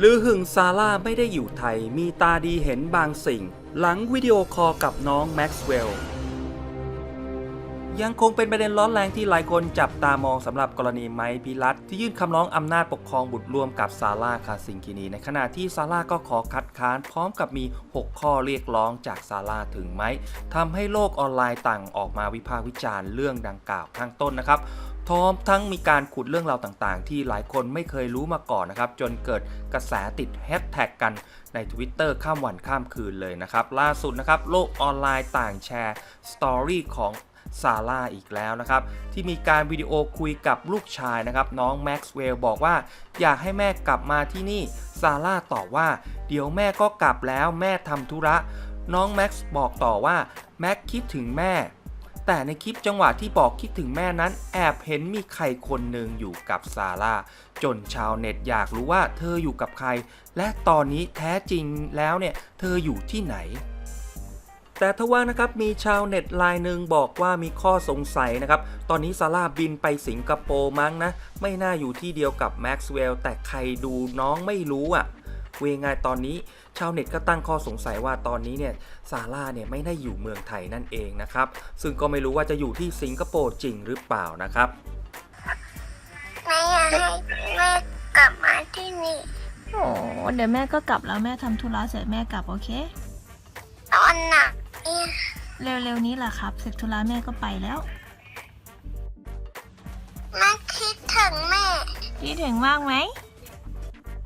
ลือหึงซาร่าไม่ได้อยู่ไทยมีตาดีเห็นบางสิ่ง หลังวิดีโอคอลกับน้องแม็กซ์เวลล์ยังคงเป็นประเด็นร้อนแรงที่หลายคนจับตามองสำหรับกรณีไมค์พิรัตที่ยื่นคำร้องอำนาจปกครองบุตรร่วมกับซาร่าคาซิงกินี ในขณะที่ซาร่าก็ขอคัดค้านพร้อมกับมี 6 ข้อเรียกร้องจากซาร่าถึงไมค์ทำให้โลกออนไลน์ต่างออกมาวิพากษ์วิจารณ์เรื่องดังกล่าวข้างต้นนะครับ พร้อมทั้งมีการขุดเรื่องราวต่างๆ ที่หลายคนไม่เคยรู้มาก่อนนะครับ จนเกิดกระแสติดแฮชแท็กกันใน Twitter ข้ามวันข้ามคืนเลยนะครับ ล่าสุดนะครับ โลกออนไลน์ต่างแชร์สตอรี่ของซาร่าอีกแล้วนะครับ ที่มีการวิดีโอคุยกับลูกชายนะครับ น้องแม็กซ์เวลบอกว่า อยากให้แม่กลับมาที่นี่ซาร่าตอบว่า เดี๋ยวแม่ก็กลับแล้วแม่ทำธุระ น้องแม็กซ์บอกต่อว่าแม็กคิดถึงแม่ แต่ในคลิปจังหวะที่บอกคิดถึงแม่นั้น แอบเห็นมีใครคนหนึ่งอยู่กับซาร่าจนชาวเน็ตอยากรู้ว่าเธออยู่กับใคร และตอนนี้แท้จริงแล้วเนี่ยเธออยู่ที่ไหนแต่ทว่านะครับมีชาวเน็ตรายหนึ่งบอกว่ามีข้อสงสัยนะครับ ตอนนี้ซาร่าบินไปสิงคโปร์มั้งนะ ไม่น่าอยู่ที่เดียวกับแม็กซ์เวลล์แต่ใครดูน้องไม่รู้อะ เวงายตอนนี้ ชาวเน็ตก็ตั้งข้อสงสัยว่าตอนนี้เนี่ยซาร่าเนี่ยไม่ได้อยู่เมืองไทยนั่นเองนะครับ ซึ่งก็ไม่รู้ว่าจะอยู่ที่สิงคโปร์จริงหรือเปล่านะครับแม่อยากให้แม่กลับมาที่นี่ โอ้เดี๋ยวแม่ก็กลับแล้วแม่ทำธุระเสร็จแม่กลับโอเค ตอนไหนเนี่ยเร็วๆนี้แหละครับ เสร็จธุระแม่ก็ไปแล้วแม่คิดถึงแม่ คิดถึงมากไหม